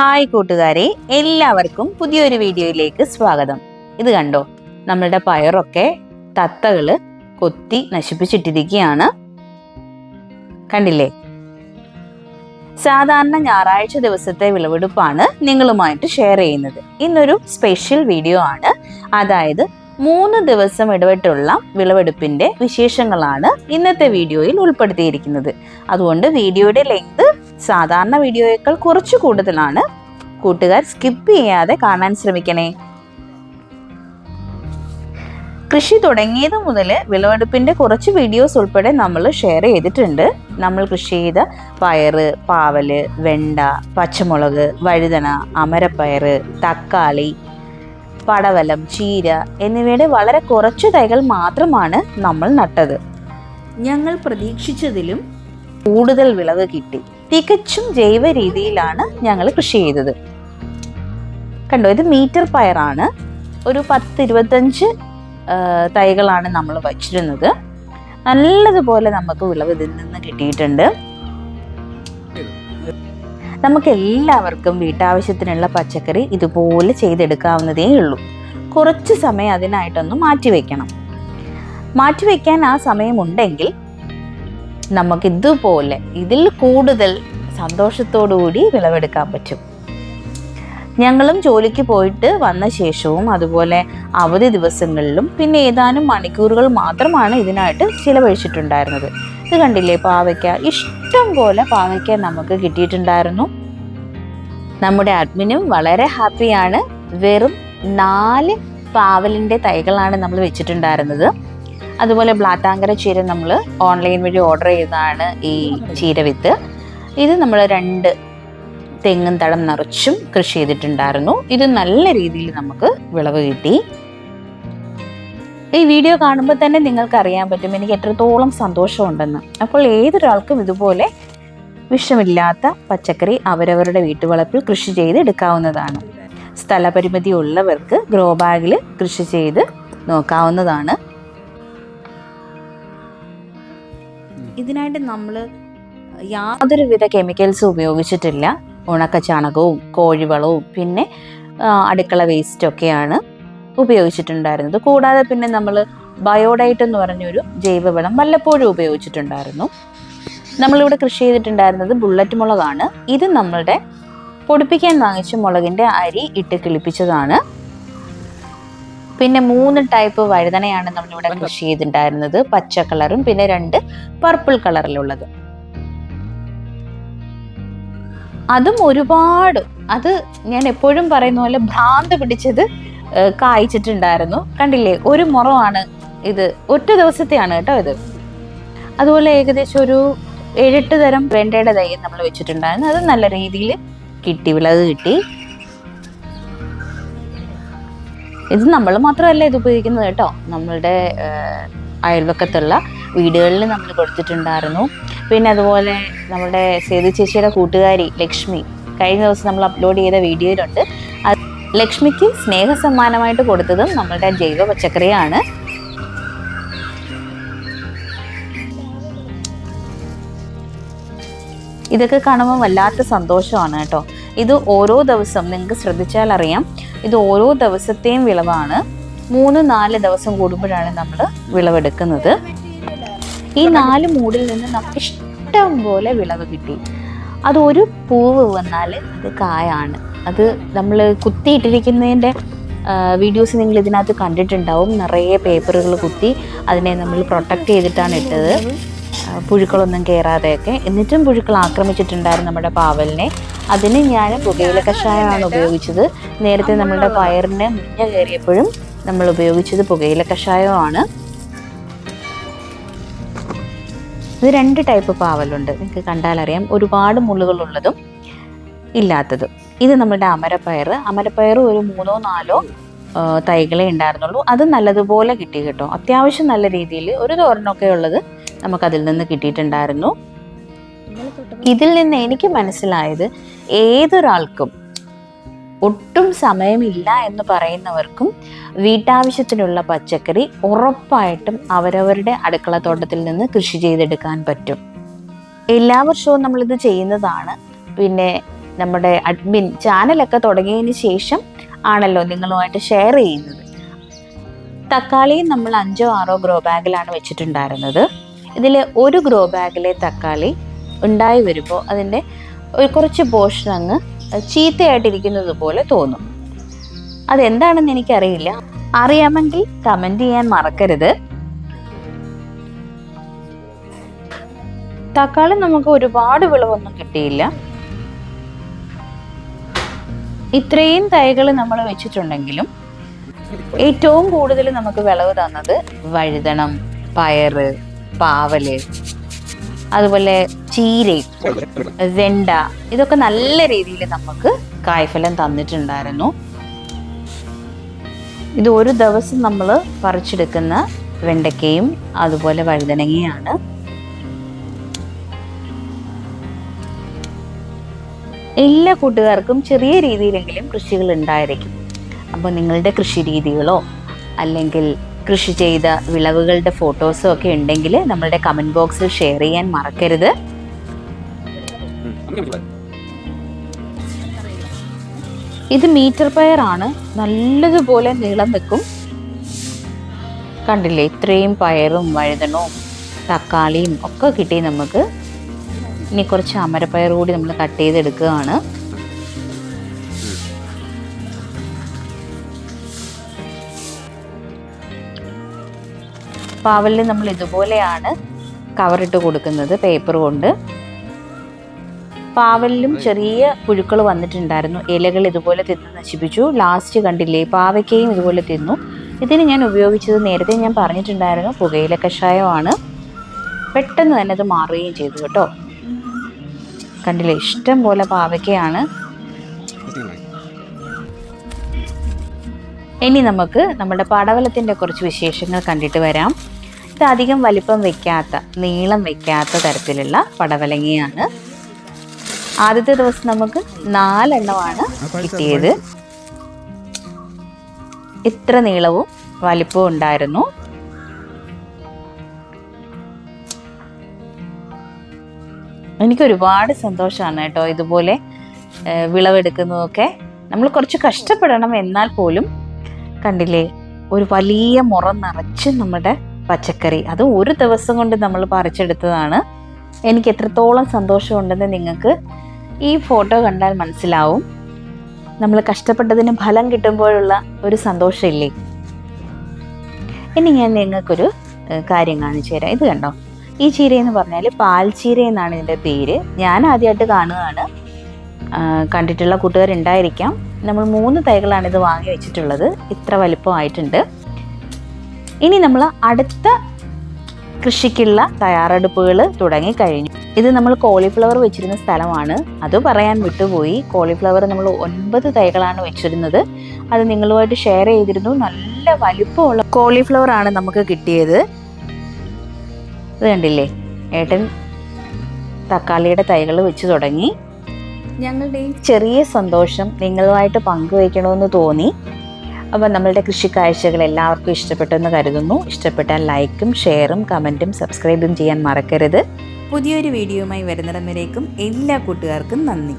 Hi കൂട്ടുകാരെ എല്ലാവർക്കും പുതിയൊരു വീഡിയോയിലേക്ക് സ്വാഗതം. ഇത് കണ്ടോ നമ്മളുടെ പയറൊക്കെ തത്തകൾ കൊത്തി നശിപ്പിച്ചിട്ടിരിക്കുകയാണ്. കണ്ടില്ലേ? സാധാരണ ഞായറാഴ്ച ദിവസത്തെ വിളവെടുപ്പാണ് നിങ്ങളുമായിട്ട് ഷെയർ ചെയ്യുന്നത്. ഇന്നൊരു സ്പെഷ്യൽ വീഡിയോ ആണ്. അതായത് മൂന്ന് ദിവസം ഇടവിട്ടുള്ള വിളവെടുപ്പിന്റെ വിശേഷങ്ങളാണ് ഇന്നത്തെ വീഡിയോയിൽ ഉൾപ്പെടുത്തിയിരിക്കുന്നത്. അതുകൊണ്ട് വീഡിയോയുടെ ലെങ്ത് സാധാരണ വീഡിയോയേക്കാൾ കുറച്ച് കൂടുതലാണ്. കൂട്ടുകാർ സ്കിപ്പ് ചെയ്യാതെ കാണാൻ ശ്രമിക്കണേ. കൃഷി തുടങ്ങിയത് മുതൽ വിളവെടുപ്പിന്റെ കുറച്ച് വീഡിയോസ് ഉൾപ്പെടെ നമ്മൾ ഷെയർ ചെയ്തിട്ടുണ്ട്. നമ്മൾ കൃഷി ചെയ്ത പയറ് പാവൽ വെണ്ട പച്ചമുളക് വഴുതന അമരപ്പയർ തക്കാളി പടവലം ചീര എന്നിവയുടെ വളരെ കുറച്ചു തൈകൾ മാത്രമാണ് നമ്മൾ നട്ടത്. ഞങ്ങൾ പ്രതീക്ഷിച്ചതിലും കൂടുതൽ വിളവ് കിട്ടി. തികച്ചും ജൈവ രീതിയിലാണ് ഞങ്ങൾ കൃഷി ചെയ്തത്. കണ്ടോ ഇത് മീറ്റർ പയറാണ്. ഒരു പത്ത് ഇരുപത്തഞ്ച് തൈകളാണ് നമ്മൾ വച്ചിരുന്നത്. നല്ലതുപോലെ നമുക്ക് വിളവ് ഇതിൽ നിന്ന് കിട്ടിയിട്ടുണ്ട്. നമുക്ക് എല്ലാവർക്കും വീട്ടാവശ്യത്തിനുള്ള പച്ചക്കറി ഇതുപോലെ ചെയ്തെടുക്കാവുന്നതേ ഉള്ളൂ. കുറച്ച് സമയം അതിനായിട്ടൊന്ന് മാറ്റിവെക്കണം. മാറ്റിവെക്കാൻ ആ സമയമുണ്ടെങ്കിൽ നമുക്ക് ഇതുപോലെ ഇതിൽ കൂടുതൽ സന്തോഷത്തോടുകൂടി വിളവെടുക്കാൻ പറ്റും. ഞങ്ങളും ജോലിക്ക് പോയിട്ട് വന്ന ശേഷവും അതുപോലെ അവധി ദിവസങ്ങളിലും പിന്നെ ഏതാനും മണിക്കൂറുകൾ മാത്രമാണ് ഇതിനായിട്ട് ചിലവഴിച്ചിട്ടുണ്ടായിരുന്നത്. ഇത് കണ്ടില്ലേ പാവയ്ക്ക? ഇഷ്ടം പോലെ പാവയ്ക്ക നമുക്ക് കിട്ടിയിട്ടുണ്ടായിരുന്നു. നമ്മുടെ അഡ്മിനും വളരെ ഹാപ്പിയാണ്. വെറും നാല് പാവലിന്റെ തൈകളാണ് നമ്മൾ വെച്ചിട്ടുണ്ടായിരുന്നത്. അതുപോലെ ബ്ലാത്താങ്കര ചീര നമ്മൾ ഓൺലൈൻ വഴി ഓർഡർ ചെയ്തതാണ് ഈ ചീര വിത്ത്. ഇത് നമ്മൾ രണ്ട് തെങ്ങും തടം നിറച്ചും കൃഷി ചെയ്തിട്ടുണ്ടായിരുന്നു. ഇത് നല്ല രീതിയിൽ നമുക്ക് വിളവ് കിട്ടി. ഈ വീഡിയോ കാണുമ്പോൾ തന്നെ നിങ്ങൾക്ക് അറിയാൻ പറ്റും എനിക്ക് എത്രത്തോളം സന്തോഷമുണ്ടെന്ന്. അപ്പോൾ ഏതൊരാൾക്കും ഇതുപോലെ വിഷമില്ലാത്ത പച്ചക്കറി അവരവരുടെ വീട്ടുവളപ്പിൽ കൃഷി ചെയ്ത് എടുക്കാവുന്നതാണ്. സ്ഥലപരിമിതി ഉള്ളവർക്ക് ഗ്രോ ബാഗിൽ കൃഷി ചെയ്ത് നോക്കാവുന്നതാണ്. ഇതിനായിട്ട് നമ്മൾ യാതൊരുവിധ കെമിക്കൽസും ഉപയോഗിച്ചിട്ടില്ല. ഉണക്ക ചാണകവും കോഴിവളവും പിന്നെ അടുക്കള വേസ്റ്റ് ഒക്കെയാണ് ഉപയോഗിച്ചിട്ടുണ്ടായിരുന്നത്. കൂടാതെ പിന്നെ നമ്മൾ ബയോഡൈറ്റ് എന്ന് പറഞ്ഞൊരു ജൈവവളം വല്ലപ്പോഴും ഉപയോഗിച്ചിട്ടുണ്ടായിരുന്നു. നമ്മളിവിടെ കൃഷി ചെയ്തിട്ടുണ്ടായിരുന്നത് ബുള്ളറ്റ് മുളകാണ്. ഇത് നമ്മളുടെ പൊടിപ്പിക്കാൻ വാങ്ങിച്ച മുളകിന്റെ അരി ഇട്ട് കിളിപ്പിച്ചതാണ്. പിന്നെ മൂന്ന് ടൈപ്പ് വഴുതനയാണ് നമ്മളിവിടെ കൃഷി ചെയ്തിട്ടുണ്ടായിരുന്നത്. പച്ച കളറും പിന്നെ രണ്ട് പർപ്പിൾ കളറിലുള്ളത്. അതും ഒരുപാട്. അത് ഞാൻ എപ്പോഴും പറയുന്ന പോലെ ഭ്രാന്ത് പിടിച്ചത് കായ്ച്ചിട്ടുണ്ടായിരുന്നു. കണ്ടില്ലേ? ഒരു മുറമാണ് ഇത്. ഒറ്റ ദിവസത്തെയാണ് കേട്ടോ ഇത്. അതുപോലെ ഏകദേശം ഒരു ഏഴെട്ട് തരം വെണ്ടയുടെ തൈ നമ്മൾ വെച്ചിട്ടുണ്ടായിരുന്നു. അത് നല്ല രീതിയിൽ കിട്ടി വിളവ് കിട്ടി. ഇത് നമ്മൾ മാത്രമല്ല ഇത് ഉപയോഗിക്കുന്നത് കേട്ടോ. നമ്മളുടെ അയൽവക്കത്തുള്ള വീടുകളിൽ നമ്മൾ കൊടുത്തിട്ടുണ്ടായിരുന്നു. പിന്നെ അതുപോലെ നമ്മുടെ സേതു ചേച്ചിയുടെ കൂട്ടുകാരി ലക്ഷ്മി കഴിഞ്ഞ ദിവസം നമ്മൾ അപ്ലോഡ് ചെയ്ത വീഡിയോയിലുണ്ട്. ലക്ഷ്മിക്ക് സ്നേഹസമ്മാനമായിട്ട് കൊടുത്തതും നമ്മളുടെ ജൈവ പച്ചക്കറിയാണ്. ഇതൊക്കെ കാണുമ്പോൾ വല്ലാത്ത സന്തോഷമാണ് കേട്ടോ. ഇത് ഓരോ ദിവസം നിങ്ങൾക്ക് ശ്രദ്ധിച്ചാൽ അറിയാം. ഇത് ഓരോ ദിവസത്തെയും വിളവാണ്. മൂന്ന് നാല് ദിവസം കൂടുമ്പോഴാണ് നമ്മൾ വിളവെടുക്കുന്നത്. ഈ നാല് മൂടിൽ നിന്ന് നമുക്ക് ഇഷ്ടം പോലെ വിളവ് കിട്ടി. അത് ഒരു പൂവ് വന്നാൽ അത് കായാണ്. അത് നമ്മൾ കുത്തിയിട്ടിരിക്കുന്നതിന്റെ വീഡിയോസ് നിങ്ങൾ ഇതിനകത്ത് കണ്ടിട്ടുണ്ടാവും. നിറയെ പേപ്പറുകൾ കുത്തി അതിനെ നമ്മൾ പ്രൊട്ടക്റ്റ് ചെയ്തിട്ടാണ് ഇട്ടത്. പുഴുക്കളൊന്നും കയറാതെയൊക്കെ എന്നിട്ടും പുഴുക്കൾ ആക്രമിച്ചിട്ടുണ്ടായിരുന്നു നമ്മുടെ പാവലിനെ. അതിന് ഞാൻ പുകയില കഷായമാണ് ഉപയോഗിച്ചത്. നേരത്തെ നമ്മളുടെ പയറിന് മുഞ്ഞ കയറിയപ്പോഴും നമ്മൾ ഉപയോഗിച്ചത് പുകയില കഷായമാണ്. ഇത് രണ്ട് ടൈപ്പ് പാവലുണ്ട്. നിങ്ങൾക്ക് കണ്ടാലറിയാം. ഒരുപാട് മുള്ളുകളുള്ളതും ഇല്ലാത്തതും. ഇത് നമ്മുടെ അമരപ്പയർ. അമരപ്പയർ ഒരു മൂന്നോ നാലോ തൈകളെ ഉണ്ടായിരുന്നുള്ളൂ. അത് നല്ലതുപോലെ കിട്ടി കേട്ടോ. അത്യാവശ്യം നല്ല രീതിയിൽ ഒരു തോരനൊക്കെ ഉള്ളത് നമുക്കതിൽ നിന്ന് കിട്ടിയിട്ടുണ്ടായിരുന്നു. ഇതിൽ നിന്ന് എനിക്ക് മനസ്സിലായത് ഏതൊരാൾക്കും ഒട്ടും സമയമില്ല എന്ന് പറയുന്നവർക്കും വീട്ടാവശ്യത്തിനുള്ള പച്ചക്കറി ഉറപ്പായിട്ടും അവരവരുടെ അടുക്കളത്തോട്ടത്തിൽ നിന്ന് കൃഷി ചെയ്തെടുക്കാൻ പറ്റും. എല്ലാ വർഷവും നമ്മളിത് ചെയ്യുന്നതാണ്. പിന്നെ നമ്മുടെ അഡ്മിൻ ചാനലൊക്കെ തുടങ്ങിയതിന് ശേഷം ആണല്ലോ നിങ്ങളുമായിട്ട് ഷെയർ ചെയ്യുന്നത്. തക്കാളിയും നമ്മൾ അഞ്ചോ ആറോ ഗ്രോ ബാഗിലാണ് വെച്ചിട്ടുണ്ടായിരുന്നത്. ഇതിൽ ഒരു ഗ്രോ ബാഗിലെ തക്കാളി ഉണ്ടായി വരുമ്പോൾ അതിന്റെ കുറച്ച് പോർഷൻ അങ്ങ് ചീത്തയായിട്ടിരിക്കുന്നത് പോലെ തോന്നും. അതെന്താണെന്ന് എനിക്കറിയില്ല. അറിയാമെങ്കിൽ കമന്റ് ചെയ്യാൻ മറക്കരുത്. തക്കാളി നമുക്ക് ഒരുപാട് വിളവൊന്നും കിട്ടിയില്ല. ഇത്രയും തൈകൾ നമ്മൾ വെച്ചിട്ടുണ്ടെങ്കിലും ഏറ്റവും കൂടുതൽ നമുക്ക് വിളവ് തന്നത് വഴുതണം പയറ് പാവൽ അതുപോലെ ചീര വെണ്ട ഇതൊക്കെ നല്ല രീതിയിൽ നമുക്ക് കായ്ഫലം തന്നിട്ടുണ്ടായിരുന്നു. ഇത് ഒരു ദിവസം നമ്മൾ പറിച്ചെടുക്കുന്ന വെണ്ടയ്ക്കയും അതുപോലെ വഴുതനങ്ങയാണ്. എല്ലാ കൂട്ടുകാർക്കും ചെറിയ രീതിയിലെങ്കിലും കൃഷികൾ ഉണ്ടായിരിക്കും. അപ്പോൾ നിങ്ങളുടെ കൃഷി രീതികളോ അല്ലെങ്കിൽ കൃഷി ചെയ്ത വിളവുകളുടെ ഫോട്ടോസോ ഒക്കെ ഉണ്ടെങ്കിൽ നമ്മളുടെ കമന്റ് ബോക്സിൽ ഷെയർ ചെയ്യാൻ മറക്കരുത്. ഇത് മീറ്റർ പയർ ആണ്. നല്ലതുപോലെ നീളം നിൽക്കും കണ്ടില്ലേ? ഇത്രയും പയറും വഴുതണവും തക്കാളിയും ഒക്കെ കിട്ടി നമുക്ക്. ഇനി കുറച്ച് അമരപ്പയർ കൂടി നമ്മൾ കട്ട് ചെയ്തെടുക്കുകയാണ്. പാവലിൽ നമ്മൾ ഇതുപോലെയാണ് കവറിട്ട് കൊടുക്കുന്നത് പേപ്പർ കൊണ്ട്. പാവലിലും ചെറിയ പുഴുക്കൾ വന്നിട്ടുണ്ടായിരുന്നു. ഇലകൾ ഇതുപോലെ തിന്ന് നശിപ്പിച്ചു. ലാസ്റ്റ് കണ്ടില്ലേ പാവയ്ക്കയും ഇതുപോലെ തിന്നു. ഇതിന് ഞാൻ ഉപയോഗിച്ചത് നേരത്തെ ഞാൻ പറഞ്ഞിട്ടുണ്ടായിരുന്നു പുകയില കഷായമാണ്. പെട്ടെന്ന് തന്നെ അത് മാറുകയും ചെയ്തു കേട്ടോ. കണ്ടില്ലേ? ഇഷ്ടം പോലെ പാവയ്ക്കയാണ്. ഇനി നമുക്ക് നമ്മുടെ പടവലത്തിന്റെ കുറച്ച് വിശേഷങ്ങൾ കണ്ടിട്ട് വരാം. ഇത് അധികം വലിപ്പം വെക്കാത്ത നീളം വെക്കാത്ത തരത്തിലുള്ള പടവലങ്ങയാണ്. ആദ്യത്തെ ദിവസം നമുക്ക് നാലെണ്ണമാണ് കിട്ടിയത്. ഇത്ര നീളവും വലിപ്പവും ഉണ്ടായിരുന്നു. എനിക്ക് ഒരുപാട് സന്തോഷമാണ് കേട്ടോ ഇതുപോലെ വിളവെടുക്കുന്നതൊക്കെ. നമ്മൾ കുറച്ച് കഷ്ടപ്പെടണം എന്നാൽ പോലും കണ്ടില്ലേ? ഒരു വലിയ മുറ നിറച്ച് നമ്മുടെ പച്ചക്കറി. അത് ഒരു ദിവസം കൊണ്ട് നമ്മൾ പറിച്ചെടുത്തതാണ്. എനിക്ക് എത്രത്തോളം സന്തോഷമുണ്ടെന്ന് നിങ്ങൾക്ക് ഈ ഫോട്ടോ കണ്ടാൽ മനസ്സിലാവും. നമ്മൾ കഷ്ടപ്പെട്ടതിന് ഫലം കിട്ടുമ്പോഴുള്ള ഒരു സന്തോഷമില്ലേ? ഇനി ഞാൻ നിങ്ങൾക്കൊരു കാര്യം കാണിച്ചു തരാം. ഇത് കണ്ടോ? ഈ ചീര എന്ന് പറഞ്ഞാൽ പാൽ പാൽച്ചീര എന്നാണ് ഇതിന്റെ പേര്. ഞാൻ ആദ്യമായിട്ട് കാണുകയാണ്. കണ്ടിട്ടുള്ള കൂട്ടുകാരുണ്ടായിരിക്കാം. നമ്മൾ മൂന്ന് തൈകളാണ് ഇത് വാങ്ങി വെച്ചിട്ടുള്ളത്. ഇത്ര വലിപ്പമായിട്ടുണ്ട്. ഇനി നമ്മൾ അടുത്ത കൃഷിക്കുള്ള തയ്യാറെടുപ്പുകൾ തുടങ്ങി കഴിഞ്ഞു. ഇത് നമ്മൾ കോളിഫ്ലവർ വെച്ചിരുന്ന സ്ഥലമാണ്. അത് പറയാൻ വിട്ടുപോയി. കോളിഫ്ലവർ നമ്മൾ ഒൻപത് തൈകളാണ് വെച്ചിരുന്നത്. അത് നിങ്ങളുമായിട്ട് ഷെയർ ചെയ്തിരുന്നു. നല്ല വലിപ്പമുള്ള കോളിഫ്ലവർ ആണ് നമുക്ക് കിട്ടിയത്. ഇത് കണ്ടില്ലേ? ഏട്ടൻ തക്കാളിയുടെ തൈകൾ വെച്ച് തുടങ്ങി. ഞങ്ങളുടെ ഈ ചെറിയ സന്തോഷം നിങ്ങളുമായിട്ട് പങ്കുവയ്ക്കണമെന്ന് തോന്നി. അപ്പോൾ നമ്മളുടെ കൃഷിക്കാഴ്ചകൾ എല്ലാവർക്കും ഇഷ്ടപ്പെട്ടെന്ന് കരുതുന്നു. ഇഷ്ടപ്പെട്ടാൽ ലൈക്കും ഷെയറും കമന്റും സബ്സ്ക്രൈബും ചെയ്യാൻ മറക്കരുത്. പുതിയൊരു വീഡിയോയുമായി വരുന്നിടം വരേക്കും എല്ലാ കൂട്ടുകാർക്കും നന്ദി.